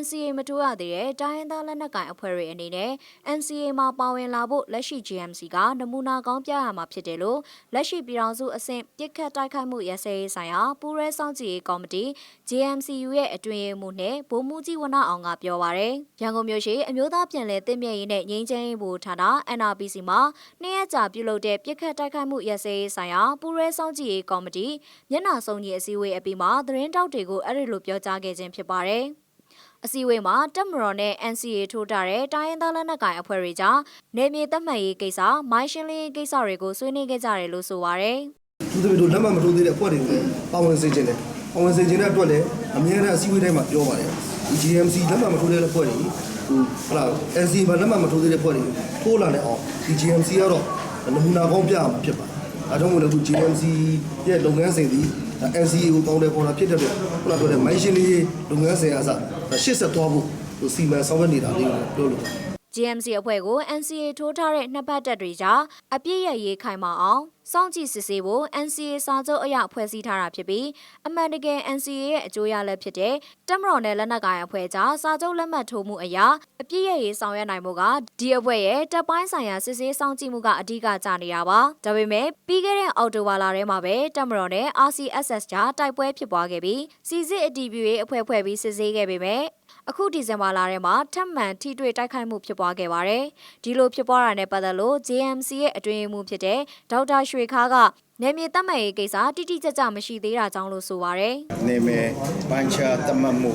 NCA မထိုးရသေးတဲ့တိုင်းရင်းသားလက်နက်ကိုင်အဖွဲ့တွေအနေနဲ့ NCA မှာပါဝင်လာဖို့လက်ရှိ GMC ကနမူနာကောင်းပြရမှာဖြစ်တယ်လို့လက်ရှိပြည်ထောင်စုအဆင့်ပြစ်ခတ်တိုက်ခိုက်မှုရစဲရေးဆိုင်ရာပူးရဲစောင့်ကြည့်ရေးကော်မတီ JMCU ရဲ့အတွင်းရေးမှူးနဲ့ဗိုလ်မှူးကြီးဝနအောင်ကပြောပါရယ်ရန်ကုန်မြို့ရှိအမျိုးသားပြည်လဲတင့်မြတ်ရေးနဲ့ငြိမ်းချမ်းရေးဘူဌာန NRPC မှာနှစ်ရက်ကြာပြုလုပ်တဲ့ပြစ်ခတ်တိုက်ခိုက်မှုရစဲရေးဆိုင်ရာပူးရဲစောင့်ကြည့်ရေးကော်မတီမျက်နှာစုံကြီးအစည်းအဝေးအပြီးမှာသတင်းတောက်တွေကိုအဲ့ဒီလိုပြောကြားခဲ့ခြင်းဖြစ်ပါတယ် အစည်းအဝေးမှာတက်မတော်နဲ့ NCA ထိုးထားတဲ့တိုင်းရင်းသားလက်နက်ကိုင်အဖွဲ့တွေကြားနေမြေသတ်မှတ်ရေးကိစ္စမိုင်းရှင်းလင်းရေးကိစ္စတွေကိုဆွေးနွေးခဲ့ကြတယ်လို့ဆိုပါရယ်သူတို့တို့လက်မှတ်မထိုးသေးတဲ့အဖွဲ့တွေကိုလည်းပါဝင်စေခြင်းတယ်။ပါဝင်စေခြင်းတဲ့အတွက်လည်းအများနဲ့အစည်းအဝေးတိုင်းမှာပြောပါတယ်။ဒီ GMC လက်မှတ်မထိုးသေးတဲ့အဖွဲ့တွေဟိုဟုတ်လား NC မှာလက်မှတ်မထိုးသေးတဲ့အဖွဲ့တွေထိုးလာတဲ့အောင်ဒီ GMC ကတော့နမူနာကောင်းပြရမှာဖြစ်ပါတယ်။အဲကြောင့်မို့လို့အခု GMC ရဲ့လုပ်ငန်းစဉ်ဒီ NCA ကိုကောင်းတယ်ပေါ်တာဖြစ်တဲ့အတွက်ခုနပြောတဲ့ mention လေးလုပ်ငန်းစဉ်အစ ရှေ့ဆက်သွားဖို့ဟိုစီမံဆောင်ရွက်နေတာလေးကိုပြောလို့ GMC အဖွဲ့ကို NCA ထိုးထားတဲ့နှစ်ပတ်တက်တွေကြားအပြည့်ရရေးခိုင်မာအောင်စောင့်ကြည့်စစ်ဆေးဖို့ NCA စာချုပ်အရဖွဲ့စည်းထားတာဖြစ်ပြီးအမှန်တကယ် NCA ရဲ့အကျိုးရလဒ်ဖြစ်တဲ့တက်မတော်နဲ့လက်နက်ကိုင်အဖွဲ့ကြားစာချုပ်လက်မှတ်ထိုးမှုအရာအပြည့်ရရေးဆောင်ရွက်နိုင်မှုကဒီအဖွဲ့ရဲ့တပ်ပိုင်းဆိုင်ရာစစ်ဆေးစောင့်ကြည့်မှုကအဓိကကျနေတာပါဒါပေမဲ့ပြီးခဲ့တဲ့အောက်တိုဘာလထဲမှာပဲတက်မတော်နဲ့ RCSS ကြားတိုက်ပွဲဖြစ်ပွားခဲ့ပြီးစီစစ်အတီးပြရေးအဖွဲ့ဖွဲ့ပြီးစစ်ဆေးခဲ့ပေမဲ့ အခုဒီဇင်ဘာလထဲမှာထပ်မံထိတွေ့တိုက်ခိုက်မှုဖြစ်ပွားခဲ့ပါတယ်။ဒီလိုဖြစ်ပွားတာနဲ့ပတ်သက်လို့ JMC ရဲ့အတွင်းရေးမှူးဖြစ်တဲ့ဒေါက်တာရွှေခါကနေမြေတက်မှတ်ရေးကိစ္စတိတိကျကျမရှိသေးတာကြောင့်လို့ဆိုပါရယ်နေမယ်ပန်းချတတ်မှတ်မှု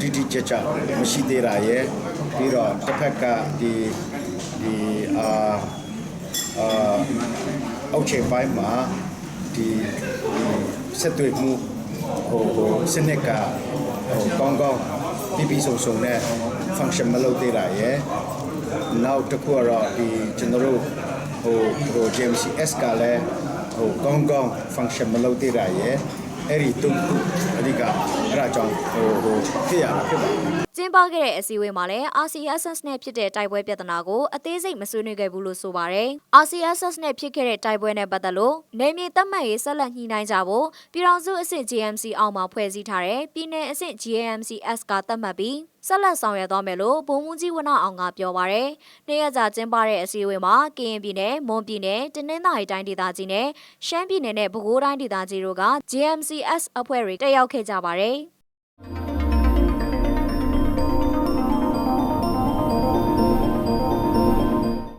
တိတိကျကျမရှိသေးတာရဲ့ပြီးတော့တစ်ဖက်ကဒီဒီအာအာအောက်ခြေပိုင်းမှာဒီဒီဆက်တွေ့မှုဟိုဟိုစနစ်ကဟိုကောင်းကောင်း ပြပြဆုံဆုံနဲ့ function မလုပ်သေးတာရဲ့နောက်တစ်ခုကတော့ဒီကျွန်တော်တို့ဟိုဟို JMCS ကလည်းဟိုကောင်းကောင်း function မလုပ်သေးတာရဲ့အဲ့ဒီတုံးခုအဓိကအဲ့ဒါကြောင့်ဟိုဟိုဖြစ်ရတာဖြစ်ပါတယ် ကျင်းပခဲ့တဲ့အစည်းအဝေးမှာလည်း RCSS နဲ့ဖြစ်တဲ့တိုက်ပွဲပြဿနာကိုအသေးစိတ်မဆွေးနွေးခဲ့ဘူးလို့ဆိုပါရယ် RCSS နဲ့ဖြစ်ခဲ့တဲ့တိုက်ပွဲနဲ့ပတ်သက်လို့နေမြေတက်မှတ်ရေးဆက်လက်ညှိနှိုင်းကြဖို့ပြည်ထောင်စုအဆင့် JMC အောက်မှာဖွဲ့စည်းထားတဲ့ပြည်내အဆင့် JMCS ကသတ်မှတ်ပြီးဆက်လက်ဆောင်ရွက်သွားမယ်လို့ဗိုလ်မှူးကြီးဝနအောင်ကပြောပါရယ်နေ့ရက်ကြာကျင်းပတဲ့အစည်းအဝေးမှာကရင်ပြည်နယ်မွန်ပြည်နယ်တနင်္သာရီတိုင်းဒေသကြီးနဲ့ရှမ်းပြည်နယ်နဲ့ပဲခူးတိုင်းဒေသကြီးတို့က JMCS အဖွဲ့တွေတက်ရောက်ခဲ့ကြပါရယ်